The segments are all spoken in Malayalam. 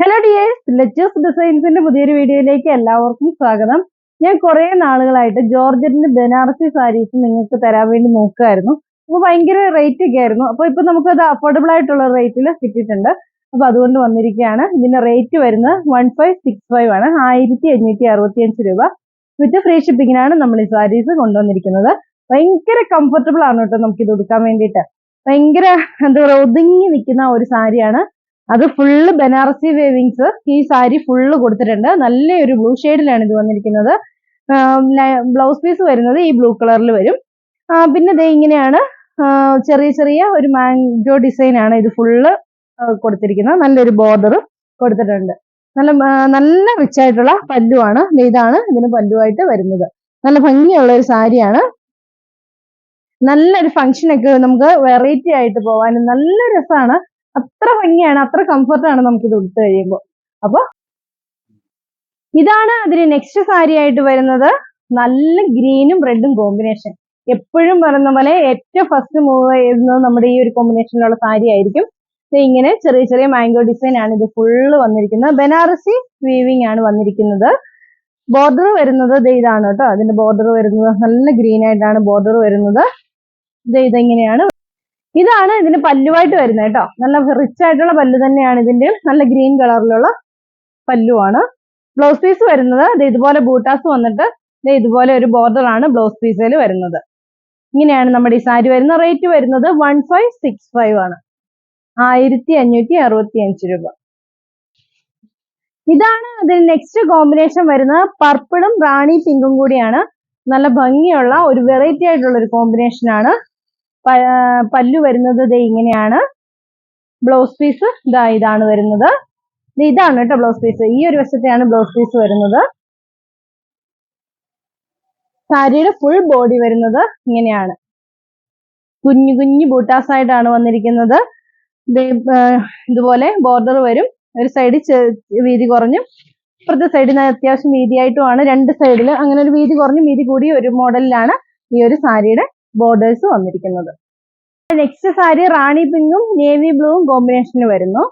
ഹലോ ഡിയേഴ്സ് ലെച്ചേഴ്സ് ഡിസൈൻസിന്റെ പുതിയൊരു വീഡിയോയിലേക്ക് എല്ലാവർക്കും സ്വാഗതം. ഞാൻ കുറെ നാളുകളായിട്ട് ജോർജറ്റിന്റെ ബനാറസി സാരീസ് നിങ്ങൾക്ക് തരാൻ വേണ്ടി നോക്കുമായിരുന്നു അപ്പൊ ഭയങ്കര റേറ്റ് ഒക്കെ ആയിരുന്നു. അപ്പൊ ഇപ്പൊ നമുക്ക് അത് അഫോർഡബിൾ ആയിട്ടുള്ള റേറ്റിൽ കിട്ടിയിട്ടുണ്ട്. അപ്പൊ അതുകൊണ്ട് വന്നിരിക്കുകയാണ്. ഇതിന്റെ റേറ്റ് വരുന്നത് വൺ ഫൈവ് സിക്സ് ഫൈവ് ആണ്. ആയിരത്തി അഞ്ഞൂറ്റി അറുപത്തി അഞ്ച് രൂപ വിത്ത് ഫ്രീ ഷിപ്പിങ്ങിനാണ് നമ്മൾ ഈ സാരീസ് കൊണ്ടുവന്നിരിക്കുന്നത്. ഭയങ്കര കംഫർട്ടബിൾ ആണ് കേട്ടോ നമുക്ക് ഇത് ഉടുക്കാൻ വേണ്ടിയിട്ട്. ഭയങ്കര എന്താ പറയുക ഒതുങ്ങി നിൽക്കുന്ന ഒരു സാരിയാണ് അത് ഫുള്ള് ബനാറസി വേവിങ്സ് ഈ സാരി ഫുള്ള് കൊടുത്തിട്ടുണ്ട്. നല്ലൊരു ബ്ലൂ ഷെയ്ഡിലാണ് ഇത് വന്നിരിക്കുന്നത്. ബ്ലൗസ് പീസ് വരുന്നത് ഈ ബ്ലൂ കളറിൽ വരും. പിന്നെ ദേ ഇങ്ങനെയാണ് ചെറിയ ചെറിയ ഒരു മാംഗോ ഡിസൈൻ ആണ് ഇത് ഫുള്ള് കൊടുത്തിരിക്കുന്നത്. നല്ലൊരു ബോർഡർ കൊടുത്തിട്ടുണ്ട്. നല്ല നല്ല റിച്ച് ആയിട്ടുള്ള പല്ലുവാണ്. ഇതാണ് ഇതിന് പല്ലുവായിട്ട് വരുന്നത്. നല്ല ഭംഗിയുള്ള ഒരു സാരിയാണ്. നല്ലൊരു ഫംഗ്ഷനൊക്കെ നമുക്ക് വെറൈറ്റി ആയിട്ട് പോവാനും നല്ല രസമാണ്. അത്ര ഭംഗിയാണ് അത്ര കംഫർട്ടാണ് നമുക്ക് ഇത് ഉടുത്തു കഴിയുമ്പോൾ. അപ്പൊ ഇതാണ് അതിന് നെക്സ്റ്റ് സാരി ആയിട്ട് വരുന്നത്. നല്ല ഗ്രീനും റെഡും കോമ്പിനേഷൻ എപ്പോഴും പറയുന്ന പോലെ ഏറ്റവും ഫസ്റ്റ് മൂവ് ചെയ്യുന്നത് നമ്മുടെ ഈ ഒരു കോമ്പിനേഷനിലുള്ള സാരി ആയിരിക്കും. ഇങ്ങനെ ചെറിയ ചെറിയ മാംഗോ ഡിസൈൻ ആണ് ഇത് ഫുള്ള് വന്നിരിക്കുന്നത്. ബനാറസി വീവിംഗ് ആണ് വന്നിരിക്കുന്നത്. ബോർഡർ വരുന്നത് ഇതാണ് കേട്ടോ. അതിന്റെ ബോർഡർ വരുന്നത് നല്ല ഗ്രീൻ ആയിട്ടാണ് ബോർഡർ വരുന്നത്. ഇത് ഇതെങ്ങനെയാണ് ഇതാണ് ഇതിന് പല്ലുവായിട്ട് വരുന്നത് കേട്ടോ. നല്ല റിച്ച് ആയിട്ടുള്ള പല്ലു തന്നെയാണ് ഇതിന്റെ. നല്ല ഗ്രീൻ കളറിലുള്ള പല്ലുവാണ്. ബ്ലൗസ് പീസ് വരുന്നത്. ഇതുപോലെ ബൂട്ടാസ് വന്നിട്ട് ഇതുപോലെ ഒരു ബോർഡർ ആണ് ബ്ലൗസ് പീസിൽ വരുന്നത്. ഇങ്ങനെയാണ് നമ്മുടെ ഈ സാരി വരുന്ന. റേറ്റ് വരുന്നത് വൺ ഫൈവ് സിക്സ് ഫൈവ് ആണ്. ആയിരത്തി അഞ്ഞൂറ്റി അറുപത്തി അഞ്ച് രൂപ. ഇതാണ് അതിന് നെക്സ്റ്റ് കോമ്പിനേഷൻ വരുന്നത്. പർപ്പിളും റാണി പിങ്കും കൂടിയാണ്. നല്ല ഭംഗിയുള്ള ഒരു വെറൈറ്റി ആയിട്ടുള്ള ഒരു കോമ്പിനേഷൻ ആണ്. പല്ലു വരുന്നത് ദേ ഇങ്ങനെയാണ്. ബ്ലൗസ് പീസ് ഇതാ ഇതാണ് വരുന്നത്. ഇതാണ് കേട്ടോ ബ്ലൗസ് പീസ്. ഈ ഒരു വശത്തെയാണ് ബ്ലൗസ് പീസ് വരുന്നത്. സാരിയുടെ ഫുൾ ബോഡി വരുന്നത് ഇങ്ങനെയാണ്. കുഞ്ഞു കുഞ്ഞു ബൂട്ടാസ് ആയിട്ടാണ് വന്നിരിക്കുന്നത്. ഇതുപോലെ ബോർഡർ വരും. ഒരു സൈഡ് വീതി കുറഞ്ഞു ഇപ്പുറത്തെ സൈഡിൽ അത്യാവശ്യം വീതിയായിട്ടുമാണ്. രണ്ട് സൈഡിൽ അങ്ങനെ ഒരു വീതി കുറഞ്ഞു വീതി കൂടി ഒരു മോഡലിലാണ് ഈ ഒരു സാരിയുടെ ബോർഡേഴ്സ് വന്നിരിക്കുന്നത്. നെക്സ്റ്റ് സാരി റാണി പിങ്കും നേവി ബ്ലൂവും കോമ്പിനേഷന് വരുന്നു.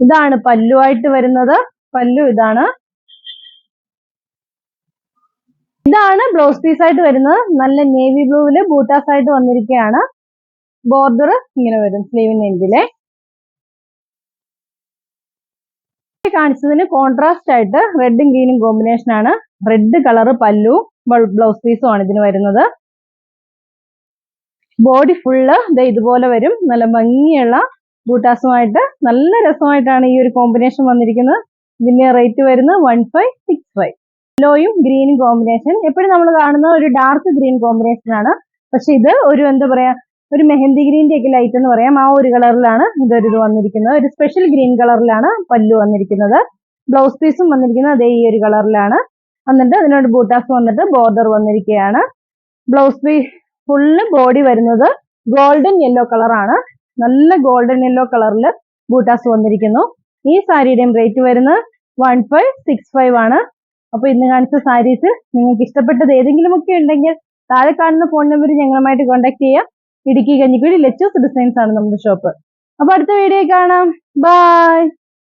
ഇതാണ് പല്ലുവായിട്ട് വരുന്നത്. പല്ലു ഇതാണ്. ഇതാണ് ബ്ലൗസ് പീസ് ആയിട്ട് വരുന്നത്. നല്ല നേവി ബ്ലൂവിൽ ബൂട്ടാസ് ആയിട്ട് വന്നിരിക്കുകയാണ് ബോർഡർ ഇങ്ങനെ വരും സ്ലീവിന് എൻഡിലെ കാണിച്ചതിന് കോൺട്രാസ്റ്റ് ആയിട്ട് റെഡും ഗ്രീനും കോമ്പിനേഷൻ ആണ്. റെഡ് കളർ പല്ലു ബ്ലൗസ് പീസും ആണ് ഇതിന് വരുന്നത്. ബോഡി ഫുള്ള് ഇതുപോലെ വരും. നല്ല ഭംഗിയുള്ള ബൂട്ടാസുമായിട്ട് നല്ല രസമായിട്ടാണ് ഈ ഒരു കോമ്പിനേഷൻ വന്നിരിക്കുന്നത്. ഇതിന്റെ റേറ്റ് വരുന്നത് വൺ ഫൈവ് സിക്സ് ഫൈവ് ഗ്രീനും കോമ്പിനേഷൻ എപ്പോഴും നമ്മൾ കാണുന്ന ഒരു ഡാർക്ക് ഗ്രീൻ കോമ്പിനേഷൻ ആണ്. പക്ഷെ ഇത് ഒരു എന്താ പറയാ ഒരു മെഹന്തി ഗ്രീന്റെ ഒക്കെ ലൈറ്റ് എന്ന് പറയാം. ആ ഒരു കളറിലാണ് ഇതൊരു ഇത് വന്നിരിക്കുന്നത്. ഒരു സ്പെഷ്യൽ ഗ്രീൻ കളറിലാണ് പല്ലു വന്നിരിക്കുന്നത്. ബ്ലൗസ് പീസും വന്നിരിക്കുന്നത്. അതേ ഈ ഒരു കളറിലാണ് വന്നിട്ട് അതിനോട് ബൂട്ടാസ് വന്നിട്ട് ബോർഡർ വന്നിരിക്കുകയാണ്. ബ്ലൗസ് പീസ് ഫുള്ള് ബോഡി വരുന്നത് ഗോൾഡൻ യെല്ലോ കളറാണ് നല്ല ഗോൾഡൻ യെല്ലോ കളറിൽ ബൂട്ടാസ് വന്നിരിക്കുന്നു. ഈ സാരിയുടെയും റേറ്റ് വരുന്നത് വൺ ഫൈവ് സിക്സ് ഫൈവ് ആണ്. അപ്പോൾ ഇന്ന് കാണിച്ച സാരീസ് നിങ്ങൾക്ക് ഇഷ്ടപ്പെട്ടത് ഏതെങ്കിലുമൊക്കെ ഉണ്ടെങ്കിൽ താഴെ കാണുന്ന ഫോൺ നമ്പർ ഞങ്ങളുമായിട്ട് കോൺടാക്ട് ചെയ്യാം. ഇടുക്കി കഞ്ഞിക്കുഴി ലെച്ചൂസ് ഡിസൈൻസ് ആണ് നമ്മുടെ ഷോപ്പ് അപ്പൊ അടുത്ത വീഡിയോ കാണാം. ബൈ